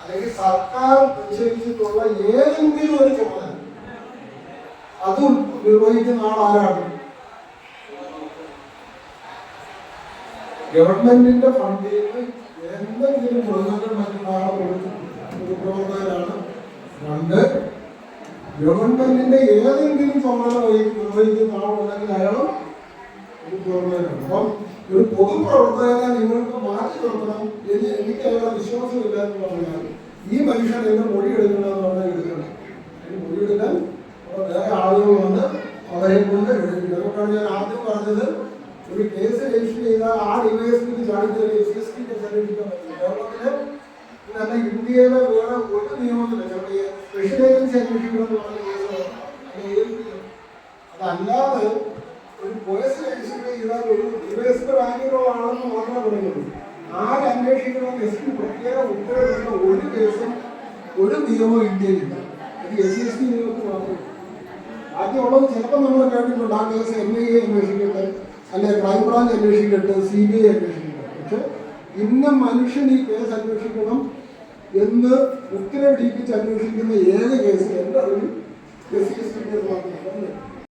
അല്ലെങ്കിൽ സർക്കാർ നിശ്ചയിച്ചിട്ടുള്ള ഏതെങ്കിലും ഒരു ചുമതല. അത് നിർവഹിക്കുന്ന ആൾ ഗവൺമെന്റിന്റെ ഫണ്ടിൽ നിന്ന് എന്തെങ്കിലും പ്രവർത്തനം മറ്റുള്ള ഒരു പ്രവർത്തകരാണ് രണ്ട്. ഗവൺമെന്റിന്റെ ഏതെങ്കിലും ചുമതല വഹി- നിർവഹിക്കുന്ന ആളുണ്ടെങ്കിൽ അയാളും പൊതുപ്രവർത്തകനാണ് അപ്പം ഒരു പൊതുപ്രവർത്തകനെ നിങ്ങൾക്ക് മാറ്റി നിർത്തണം എന്ന് എനിക്ക് അയാളെ വിശ്വാസമില്ല എന്ന് പറഞ്ഞാൽ ഈ മനുഷ്യൻ എന്റെ മൊഴി എടുക്കണമെന്ന് പറഞ്ഞാൽ എടുക്കണം അതിന് മൊഴി എടുക്കാൻ വേറെ ആളുകൾ വന്ന് അവരെ കൊണ്ട് എടുപ്പിക്കും അതുകൊണ്ടാണ് ഞാൻ ആദ്യം പറഞ്ഞത് ഒരു കേസ് രജിസ്റ്റർ ചെയ്താൽ ആ ഡിവൈഎസ്പിക്ക് ചാടിച്ചാൽ എസ് എസ് കേരളത്തിൽ നല്ല ഇന്ത്യയിലെ വേറെ ഒരു നിയമത്തില്ല ചിലപ്പോൾ സ്പെഷ്യൽ കേസ്? അതല്ലാതെ ഒരു പോലീസ് ചെയ്താൽ ഒരു ഡിവൈഎസ്പി റാങ്കിലുള്ള ആളെന്ന് മാത്രമേ പറയുള്ളൂ ആരന്വേഷിക്കണം എസ് പി പ്രത്യേക ഒരു കേസും ഒരു നിയമവും ഇന്ത്യയിലില്ല. അത് എസ് എസ് ടി നിയമത്തിൽ മാത്രമേ ആദ്യമുള്ളത് ചിലപ്പോൾ നമ്മൾ കേട്ടിട്ടുണ്ട് ആ കേസ് എം ഐ എ അന്വേഷിക്കട്ടെ അല്ലെ ക്രൈംബ്രാഞ്ച് അന്വേഷിക്കട്ടെ സി ബി ഐ അന്വേഷിക്കട്ടെ. പക്ഷെ ഇന്ന മനുഷ്യൻ ഈ കേസ് അന്വേഷിക്കണം എന്ന് ഉത്തരവിടിപ്പിച്ച് അന്വേഷിക്കുന്ന ഏക കേസ് എന്റെ അറിവിൽ ജസ്റ്റിസ് മാത്രമാണ്